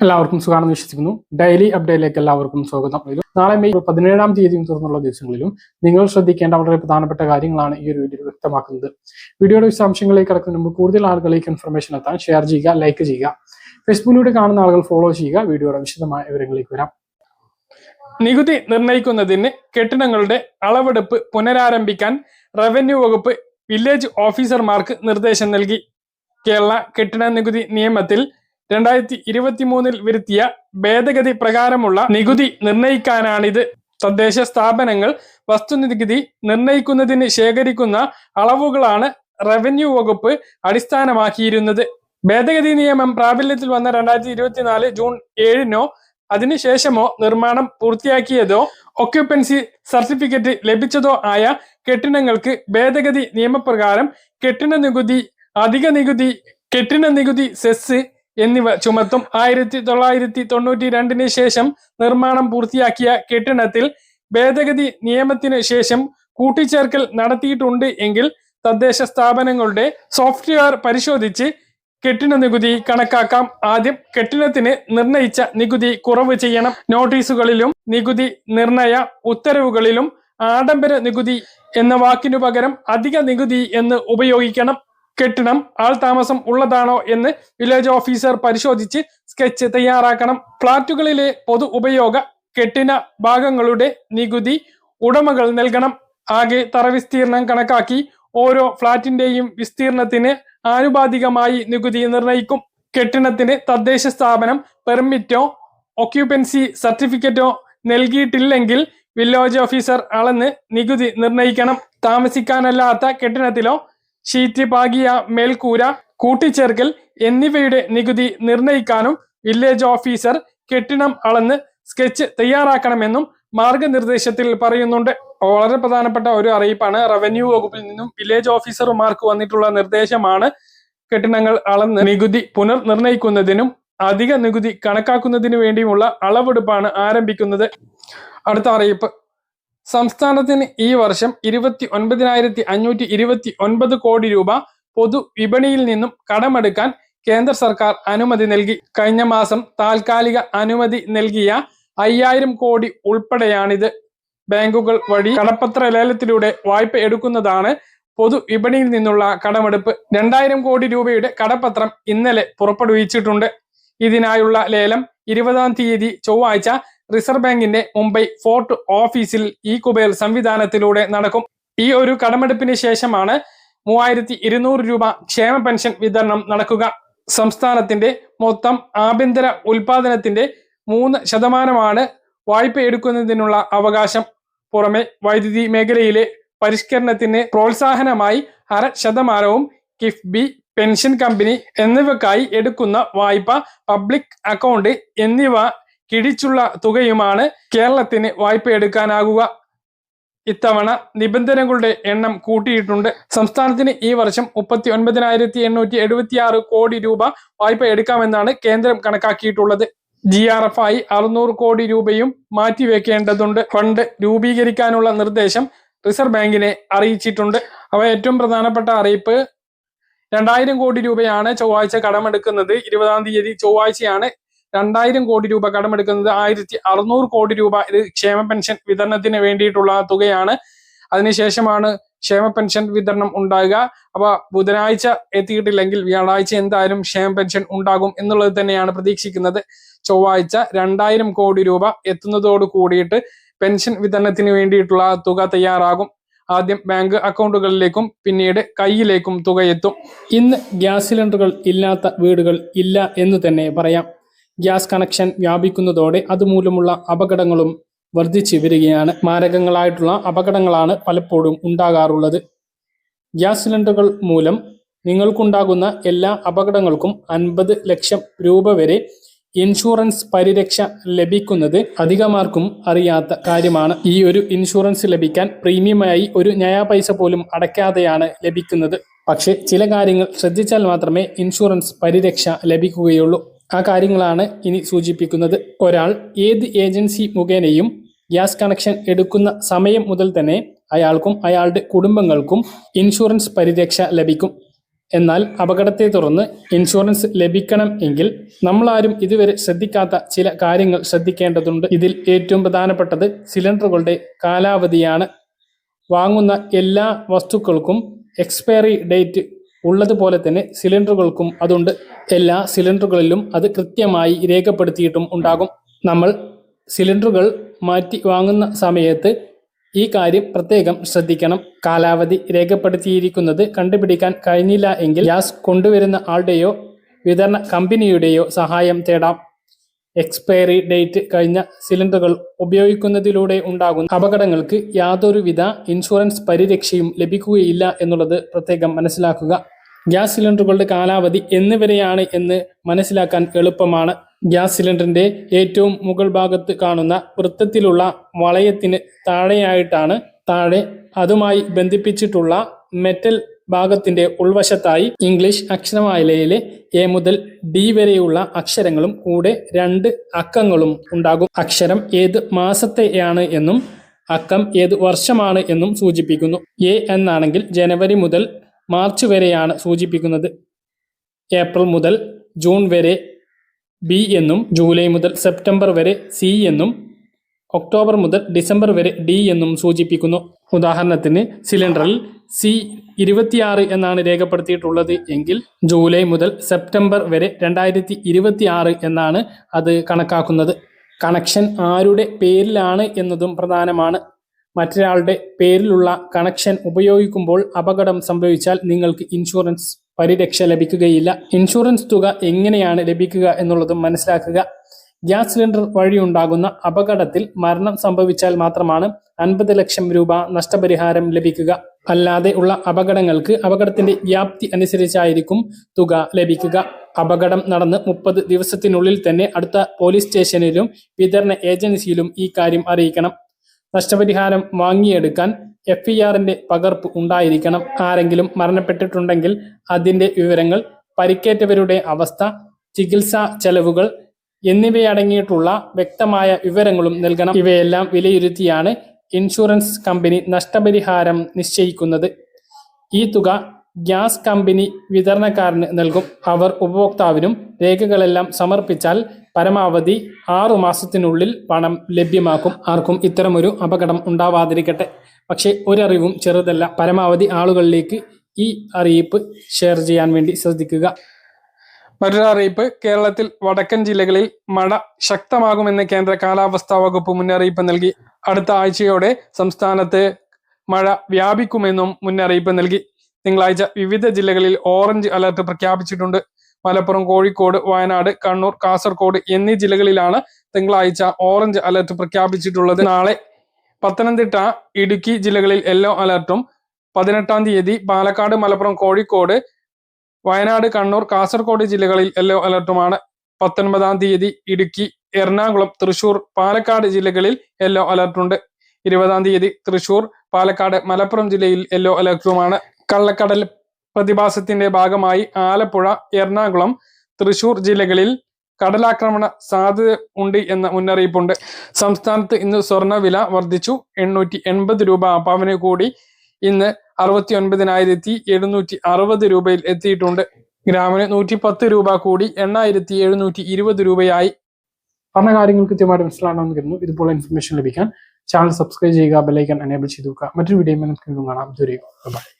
എല്ലാവർക്കും സുഖമാണെന്ന് വിശ്വസിക്കുന്നു. ഡെയിലി അപ്ഡേറ്റിലേക്ക് എല്ലാവർക്കും സ്വാഗതം. നാളെ മെയ് പതിനേഴാം തീയതിയും തുറന്നുള്ള ദിവസങ്ങളിലും നിങ്ങൾ ശ്രദ്ധിക്കേണ്ട വളരെ പ്രധാനപ്പെട്ട കാര്യങ്ങളാണ് ഈ ഒരു വീഡിയോ വ്യക്തമാക്കുന്നത്. വീഡിയോയുടെ വിശദാംശങ്ങളിലേക്ക് കടക്കുന്നതിന് മുമ്പ് കൂടുതൽ ആളുകളിലേക്ക് ഇൻഫർമേഷൻ എത്താൻ ഷെയർ ചെയ്യുക ലൈക്ക് ചെയ്യുക. ഫേസ്ബുക്കിലൂടെ കാണുന്ന ആളുകൾ ഫോളോ ചെയ്യുക. വീഡിയോയുടെ വിശദമായ വിവരങ്ങളിലേക്ക് വരാം. നികുതി നിർണയിക്കുന്നതിന് കെട്ടിടങ്ങളുടെ അളവെടുപ്പ് പുനരാരംഭിക്കാൻ റവന്യൂ വകുപ്പ് വില്ലേജ് ഓഫീസർമാർക്ക് നിർദ്ദേശം നൽകി. കേരള കെട്ടിട നികുതി നിയമത്തിൽ രണ്ടായിരത്തി ഇരുപത്തി മൂന്നിൽ വരുത്തിയ ഭേദഗതി പ്രകാരമുള്ള നികുതി നിർണയിക്കാനാണിത്. തദ്ദേശ സ്ഥാപനങ്ങൾ വസ്തുനികുതി നിർണയിക്കുന്നതിന് ശേഖരിക്കുന്ന അളവുകളാണ് റവന്യൂ വകുപ്പ് അടിസ്ഥാനമാക്കിയിരുന്നത്. ഭേദഗതി നിയമം പ്രാബല്യത്തിൽ വന്ന രണ്ടായിരത്തി ഇരുപത്തിനാല് ജൂൺ ഏഴിനോ അതിനുശേഷമോ നിർമ്മാണം പൂർത്തിയാക്കിയതോ ഒക്യുപ്പൻസി സർട്ടിഫിക്കറ്റ് ലഭിച്ചതോ ആയ കെട്ടിടങ്ങൾക്ക് ഭേദഗതി നിയമപ്രകാരം കെട്ടിട നികുതി അധിക നികുതി കെട്ടിട നികുതി സെസ് എന്നിവ ചുമത്തും. ആയിരത്തി തൊള്ളായിരത്തി തൊണ്ണൂറ്റി രണ്ടിന് ശേഷം നിർമ്മാണം പൂർത്തിയാക്കിയ കെട്ടിടത്തിൽ ഭേദഗതി നിയമത്തിന് ശേഷം കൂട്ടിച്ചേർക്കൽ നടത്തിയിട്ടുണ്ട് എങ്കിൽ തദ്ദേശ സ്ഥാപനങ്ങളുടെ സോഫ്റ്റ്വെയർ പരിശോധിച്ച് കെട്ടിട നികുതി കണക്കാക്കാം. ആദ്യം കെട്ടിടത്തിന് നിർണയിച്ച നികുതി കുറവ് ചെയ്യണം. നോട്ടീസുകളിലും നികുതി നിർണയ ഉത്തരവുകളിലും ആഡംബര നികുതി എന്ന വാക്കിനു പകരം അധിക നികുതി എന്ന് ഉപയോഗിക്കണം. കെട്ടിടം ആൾ താമസം ഉള്ളതാണോ എന്ന് വില്ലേജ് ഓഫീസർ പരിശോധിച്ച് സ്കെച്ച് തയ്യാറാക്കണം. ഫ്ളാറ്റുകളിലെ പൊതു ഉപയോഗ കെട്ടിന ഭാഗങ്ങളുടെ നികുതി ഉടമകൾ നൽകണം. ആകെ തറവിസ്തീർണം കണക്കാക്കി ഓരോ ഫ്ളാറ്റിന്റെയും വിസ്തീർണത്തിന് ആനുപാതികമായി നികുതി നിർണയിക്കും. കെട്ടിടത്തിന് തദ്ദേശ സ്ഥാപനം പെർമിറ്റോ ഒക്യുപ്പൻസി സർട്ടിഫിക്കറ്റോ നൽകിയിട്ടില്ലെങ്കിൽ വില്ലേജ് ഓഫീസർ അളന്ന് നികുതി നിർണയിക്കണം. താമസിക്കാനല്ലാത്ത കെട്ടിടത്തിലോ ഷീറ്റ് പാകിയ മേൽക്കൂര കൂട്ടിച്ചേർക്കൽ എന്നിവയുടെ നികുതി നിർണയിക്കാനും വില്ലേജ് ഓഫീസർ കെട്ടിടം അളന്ന് സ്കെച്ച് തയ്യാറാക്കണമെന്നും മാർഗനിർദ്ദേശത്തിൽ പറയുന്നുണ്ട്. വളരെ പ്രധാനപ്പെട്ട ഒരു അറിയിപ്പാണ്. റവന്യൂ വകുപ്പിൽ നിന്നും വില്ലേജ് ഓഫീസർമാർക്ക് വന്നിട്ടുള്ള നിർദ്ദേശമാണ് കെട്ടിടങ്ങൾ അളന്ന് നികുതി പുനർനിർണയിക്കുന്നതിനും അധിക നികുതി കണക്കാക്കുന്നതിനു വേണ്ടിയുമുള്ള അളവെടുപ്പാണ് ആരംഭിക്കുന്നത്. അടുത്ത അറിയിപ്പ്. സംസ്ഥാനത്തിന് ഈ വർഷം ഇരുപത്തി ഒൻപതിനായിരത്തി അഞ്ഞൂറ്റി ഇരുപത്തി ഒൻപത് കോടി രൂപ പൊതു വിപണിയിൽ നിന്നും കടമെടുക്കാൻ കേന്ദ്ര സർക്കാർ അനുമതി നൽകി. കഴിഞ്ഞ മാസം താൽക്കാലിക അനുമതി നൽകിയ അയ്യായിരം കോടി ഉൾപ്പെടെയാണിത്. ബാങ്കുകൾ വഴി കടപ്പത്ര ലേലത്തിലൂടെ വായ്പ എടുക്കുന്നതാണ് പൊതു വിപണിയിൽ നിന്നുള്ള കടമെടുപ്പ്. രണ്ടായിരം കോടി രൂപയുടെ കടപ്പത്രം ഇന്നലെ പുറപ്പെടുവിച്ചിട്ടുണ്ട്. ഇതിനായുള്ള ലേലം ഇരുപതാം തീയതി ചൊവ്വാഴ്ച റിസർവ് ബാങ്കിന്റെ മുംബൈ ഫോർട്ട് ഓഫീസിൽ ഈ കുബേൽ സംവിധാനത്തിലൂടെ നടക്കും. ഈ ഒരു കടമെടുപ്പിന് ശേഷമാണ് മൂവായിരത്തി ഇരുന്നൂറ് രൂപ ക്ഷേമ പെൻഷൻ വിതരണം നടക്കുക. സംസ്ഥാനത്തിന്റെ മൊത്തം ആഭ്യന്തര ഉൽപാദനത്തിന്റെ മൂന്ന് ശതമാനമാണ് വായ്പ എടുക്കുന്നതിനുള്ള അവകാശം. പുറമെ വൈദ്യുതി മേഖലയിലെ പരിഷ്കരണത്തിന് പ്രോത്സാഹനമായി അര ശതമാനവും കിഫ്ബി പെൻഷൻ കമ്പനി എന്നിവക്കായി എടുക്കുന്ന വായ്പ പബ്ലിക് അക്കൗണ്ട് എന്നിവ കിഴിച്ചുള്ള തുകയുമാണ് കേരളത്തിന് വായ്പ എടുക്കാനാകുക. ഇത്തവണ നിബന്ധനകളുടെ എണ്ണം കൂട്ടിയിട്ടുണ്ട്. സംസ്ഥാനത്തിന് ഈ വർഷം മുപ്പത്തി ഒൻപതിനായിരത്തി എണ്ണൂറ്റി എഴുപത്തി ആറ് കോടി രൂപ വായ്പ എടുക്കാമെന്നാണ് കേന്ദ്രം കണക്കാക്കിയിട്ടുള്ളത്. ജി ആർ എഫ് ആയി അറുന്നൂറ് കോടി രൂപയും മാറ്റിവെക്കേണ്ടതുണ്ട്. ഫണ്ട് രൂപീകരിക്കാനുള്ള നിർദ്ദേശം റിസർവ് ബാങ്കിനെ അറിയിച്ചിട്ടുണ്ട്. അവ ഏറ്റവും പ്രധാനപ്പെട്ട അറിയിപ്പ് രണ്ടായിരം കോടി രൂപയാണ് ചൊവ്വാഴ്ച കടമെടുക്കുന്നത്. ഇരുപതാം തീയതി ചൊവ്വാഴ്ചയാണ് രണ്ടായിരം കോടി രൂപ കടമെടുക്കുന്നത് ആയിരത്തി അറുന്നൂറ് കോടി രൂപ ഇത് ക്ഷേമ പെൻഷൻ വിതരണത്തിന് വേണ്ടിയിട്ടുള്ള തുകയാണ്. അതിനുശേഷമാണ് ക്ഷേമ പെൻഷൻ വിതരണം ഉണ്ടാകുക. അപ്പൊ ബുധനാഴ്ച എത്തിയിട്ടില്ലെങ്കിൽ വ്യാഴാഴ്ച എന്തായാലും ക്ഷേമ പെൻഷൻ ഉണ്ടാകും എന്നുള്ളത് തന്നെയാണ് പ്രതീക്ഷിക്കുന്നത്. ചൊവ്വാഴ്ച രണ്ടായിരം കോടി രൂപ എത്തുന്നതോട് കൂടിയിട്ട് പെൻഷൻ വിതരണത്തിന് വേണ്ടിയിട്ടുള്ള തുക തയ്യാറാകും. ആദ്യം ബാങ്ക് അക്കൗണ്ടുകളിലേക്കും പിന്നീട് കയ്യിലേക്കും തുക എത്തും. ഇന്ന് ഗ്യാസ് സിലിണ്ടറുകൾ ഇല്ലാത്ത വീടുകൾ ഇല്ല എന്ന് തന്നെ പറയാം. ഗ്യാസ് കണക്ഷൻ വ്യാപിക്കുന്നതോടെ അതുമൂലമുള്ള അപകടങ്ങളും വർദ്ധിച്ചു വരികയാണ്. മാരകങ്ങളായിട്ടുള്ള അപകടങ്ങളാണ് പലപ്പോഴും ഉണ്ടാകാറുള്ളത്. ഗ്യാസ് സിലിണ്ടറുകൾ മൂലം നിങ്ങൾക്കുണ്ടാകുന്ന എല്ലാ അപകടങ്ങൾക്കും അൻപത് ലക്ഷം രൂപ വരെ ഇൻഷുറൻസ് പരിരക്ഷ ലഭിക്കുന്നത് അധികമാർക്കും അറിയാത്ത കാര്യമാണ്. ഈ ഒരു ഇൻഷുറൻസ് ലഭിക്കാൻ പ്രീമിയമായി ഒരു നയാ പൈസ പോലും അടയ്ക്കാതെയാണ് ലഭിക്കുന്നത്. പക്ഷേ ചില കാര്യങ്ങൾ ശ്രദ്ധിച്ചാൽ മാത്രമേ ഇൻഷുറൻസ് പരിരക്ഷ ലഭിക്കുകയുള്ളൂ. ആ കാര്യങ്ങളാണ് ഇനി സൂചിപ്പിക്കുന്നത്. ഒരാൾ ഏത് ഏജൻസി മുഖേനയും ഗ്യാസ് കണക്ഷൻ എടുക്കുന്ന സമയം മുതൽ തന്നെ അയാൾക്കും അയാളുടെ കുടുംബങ്ങൾക്കും ഇൻഷുറൻസ് പരിരക്ഷ ലഭിക്കും. എന്നാൽ അപകടത്തെ തുടർന്ന് ഇൻഷുറൻസ് ലഭിക്കണം എങ്കിൽ നമ്മളാരും ഇതുവരെ ശ്രദ്ധിക്കാത്ത ചില കാര്യങ്ങൾ ശ്രദ്ധിക്കേണ്ടതുണ്ട്. ഇതിൽ ഏറ്റവും പ്രധാനപ്പെട്ടത് സിലിണ്ടറുകളുടെ കാലാവധിയാണ്. വാങ്ങുന്ന എല്ലാ വസ്തുക്കൾക്കും എക്സ്പയറി ഡേറ്റ് ഉള്ളതുപോലെ തന്നെ സിലിണ്ടറുകൾക്കും അതുണ്ട്. എല്ലാ സിലിണ്ടറുകളിലും അത് കൃത്യമായി രേഖപ്പെടുത്തിയിട്ടും ഉണ്ടാകും. നമ്മൾ സിലിണ്ടറുകൾ മാറ്റി വാങ്ങുന്ന സമയത്ത് ഈ കാര്യം പ്രത്യേകം ശ്രദ്ധിക്കണം. കാലാവധി രേഖപ്പെടുത്തിയിരിക്കുന്നത് കണ്ടുപിടിക്കാൻ കഴിഞ്ഞില്ല എങ്കിൽ ഗ്യാസ് കൊണ്ടുവരുന്ന ആളുടെയോ വിതരണ കമ്പനിയുടെയോ സഹായം തേടാം. എക്സ്പയറി ഡേറ്റ് കഴിഞ്ഞ സിലിണ്ടറുകൾ ഉപയോഗിക്കുന്നതിലൂടെ ഉണ്ടാകുന്ന അപകടങ്ങൾക്ക് യാതൊരുവിധ ഇൻഷുറൻസ് പരിരക്ഷയും ലഭിക്കുകയില്ല എന്നുള്ളത് പ്രത്യേകം മനസ്സിലാക്കുക. ഗ്യാസ് സിലിണ്ടറുകളുടെ കാലാവധി എന്നിവരെയാണ് എന്ന് മനസ്സിലാക്കാൻ എളുപ്പമാണ്. ഗ്യാസ് സിലിണ്ടറിന്റെ ഏറ്റവും മുകൾ ഭാഗത്ത് കാണുന്ന വൃത്തത്തിലുള്ള വളയത്തിന് താഴെയായിട്ടാണ് താഴെ അതുമായി ബന്ധിപ്പിച്ചിട്ടുള്ള മെറ്റൽ ഭാഗത്തിന്റെ ഉൾവശത്തായി ഇംഗ്ലീഷ് അക്ഷരമാലയിലെ എ മുതൽ ഡി വരെയുള്ള അക്ഷരങ്ങളും കൂടെ രണ്ട് അക്കങ്ങളും ഉണ്ടാകും. അക്ഷരം ഏത് മാസത്തെയാണ് എന്നും അക്കം ഏത് വർഷമാണ് എന്നും സൂചിപ്പിക്കുന്നു. എ എന്നാണെങ്കിൽ ജനുവരി മുതൽ മാർച്ച് വരെയാണ് സൂചിപ്പിക്കുന്നത്. ഏപ്രിൽ മുതൽ ജൂൺ വരെ ബി എന്നും ജൂലൈ മുതൽ സെപ്റ്റംബർ വരെ സി എന്നും ഒക്ടോബർ മുതൽ ഡിസംബർ വരെ ഡി എന്നും സൂചിപ്പിക്കുന്നു. ഉദാഹരണത്തിന് സിലിണ്ടറിൽ സി ഇരുപത്തിയാറ് എന്നാണ് രേഖപ്പെടുത്തിയിട്ടുള്ളത് എങ്കിൽ ജൂലൈ മുതൽ സെപ്റ്റംബർ വരെ രണ്ടായിരത്തി ഇരുപത്തിയാറ് എന്നാണ് അത് കണക്കാക്കുന്നത്. കണക്ഷൻ ആരുടെ പേരിലാണ് എന്നതും പ്രധാനമാണ്. മറ്റൊരാളുടെ പേരിലുള്ള കണക്ഷൻ ഉപയോഗിക്കുമ്പോൾ അപകടം സംഭവിച്ചാൽ നിങ്ങൾക്ക് ഇൻഷുറൻസ് പരിരക്ഷ ലഭിക്കുകയില്ല. ഇൻഷുറൻസ് തുക എങ്ങനെയാണ് ലഭിക്കുക എന്നുള്ളതും മനസ്സിലാക്കുക. ഗ്യാസ് സിലിണ്ടർ വഴിയുണ്ടാകുന്ന അപകടത്തിൽ മരണം സംഭവിച്ചാൽ മാത്രമാണ് അൻപത് ലക്ഷം രൂപ നഷ്ടപരിഹാരം ലഭിക്കുക. അല്ലാതെ ഉള്ള അപകടങ്ങൾക്ക് അപകടത്തിന്റെ വ്യാപ്തി അനുസരിച്ചായിരിക്കും തുക ലഭിക്കുക. അപകടം നടന്ന് മുപ്പത് ദിവസത്തിനുള്ളിൽ തന്നെ അടുത്ത പോലീസ് സ്റ്റേഷനിലും വിതരണ ഏജൻസിയിലും ഈ കാര്യം അറിയിക്കണം. നഷ്ടപരിഹാരം വാങ്ങിയെടുക്കാൻ എഫ് ഇ ആറിന്റെ പകർപ്പ് ഉണ്ടായിരിക്കണം. ആരെങ്കിലും മരണപ്പെട്ടിട്ടുണ്ടെങ്കിൽ അതിന്റെ വിവരങ്ങൾ പരിക്കേറ്റവരുടെ അവസ്ഥ ചികിത്സാ ചെലവുകൾ എന്നിവയടങ്ങിയിട്ടുള്ള വ്യക്തമായ വിവരങ്ങളും നൽകണം. ഇവയെല്ലാം വിലയിരുത്തിയാണ് ഇൻഷുറൻസ് കമ്പനി നഷ്ടപരിഹാരം നിശ്ചയിക്കുന്നത്. ഈ തുക ഗ്യാസ് കമ്പനി വിതരണക്കാരന് നൽകും. അവർ ഉപഭോക്താവിനും രേഖകളെല്ലാം സമർപ്പിച്ചാൽ പരമാവധി ആറു മാസത്തിനുള്ളിൽ പണം ലഭ്യമാക്കും. ആർക്കും ഇത്തരമൊരു അപകടം ഉണ്ടാവാതിരിക്കട്ടെ. പക്ഷേ ഒരറിവും ചെറുതല്ല. പരമാവധി ആളുകളിലേക്ക് ഈ അറിയിപ്പ് ഷെയർ ചെയ്യാൻ വേണ്ടി ശ്രദ്ധിക്കുക. മറ്റൊരു അറിയിപ്പ് കേരളത്തിൽ വടക്കൻ ജില്ലകളിൽ മഴ ശക്തമാകുമെന്ന് കേന്ദ്ര കാലാവസ്ഥാ വകുപ്പ് മുന്നറിയിപ്പ് നൽകി. അടുത്ത ആഴ്ചയോടെ സംസ്ഥാനത്ത് മഴ വ്യാപിക്കുമെന്നും മുന്നറിയിപ്പ് നൽകി. തിങ്കളാഴ്ച വിവിധ ജില്ലകളിൽ ഓറഞ്ച് അലർട്ട് പ്രഖ്യാപിച്ചിട്ടുണ്ട്. മലപ്പുറം കോഴിക്കോട് വയനാട് കണ്ണൂർ കാസർഗോഡ് എന്നീ ജില്ലകളിലാണ് തിങ്കളാഴ്ച ഓറഞ്ച് അലർട്ട് പ്രഖ്യാപിച്ചിട്ടുള്ളത്. നാളെ പത്തനംതിട്ട ഇടുക്കി ജില്ലകളിൽ യെല്ലോ അലർട്ടും. പതിനെട്ടാം തീയതി പാലക്കാട് മലപ്പുറം കോഴിക്കോട് വയനാട് കണ്ണൂർ കാസർഗോഡ് ജില്ലകളിൽ യെല്ലോ അലർട്ടുമാണ്. പത്തൊൻപതാം തീയതി ഇടുക്കി എറണാകുളം തൃശൂർ പാലക്കാട് ജില്ലകളിൽ യെല്ലോ അലർട്ടുണ്ട്. ഇരുപതാം തീയതി തൃശൂർ പാലക്കാട് മലപ്പുറം ജില്ലയിൽ യെല്ലോ അലർട്ടുമാണ്. കള്ളക്കടൽ പ്രതിഭാസത്തിന്റെ ഭാഗമായി ആലപ്പുഴ എറണാകുളം തൃശൂർ ജില്ലകളിൽ കടലാക്രമണ സാധ്യത ഉണ്ട് എന്ന മുന്നറിയിപ്പുണ്ട്. സംസ്ഥാനത്ത് ഇന്ന് സ്വർണവില വർദ്ധിച്ചു. എണ്ണൂറ്റി എൺപത് രൂപ പവന് കൂടി ഇന്ന് അറുപത്തി ഒൻപതിനായിരത്തി എഴുന്നൂറ്റി അറുപത് രൂപയിൽ എത്തിയിട്ടുണ്ട്. ഗ്രാമിന് നൂറ്റി പത്ത് രൂപ കൂടി എണ്ണായിരത്തി എഴുന്നൂറ്റി ഇരുപത് രൂപയായി. പറഞ്ഞ കാര്യങ്ങൾ കൃത്യമായിട്ട് മനസ്സിലാണെന്ന് കരുതുന്നു. ഇതുപോലെ ഇൻഫർമേഷൻ ലഭിക്കാൻ ചാനൽ സബ്സ്ക്രൈബ് ചെയ്യുക ബെലൈക്കൻ എനേബിൾ ചെയ്തു വെക്കുക മറ്റൊരു വീഡിയോ കാണാം. ദൂരേക്കും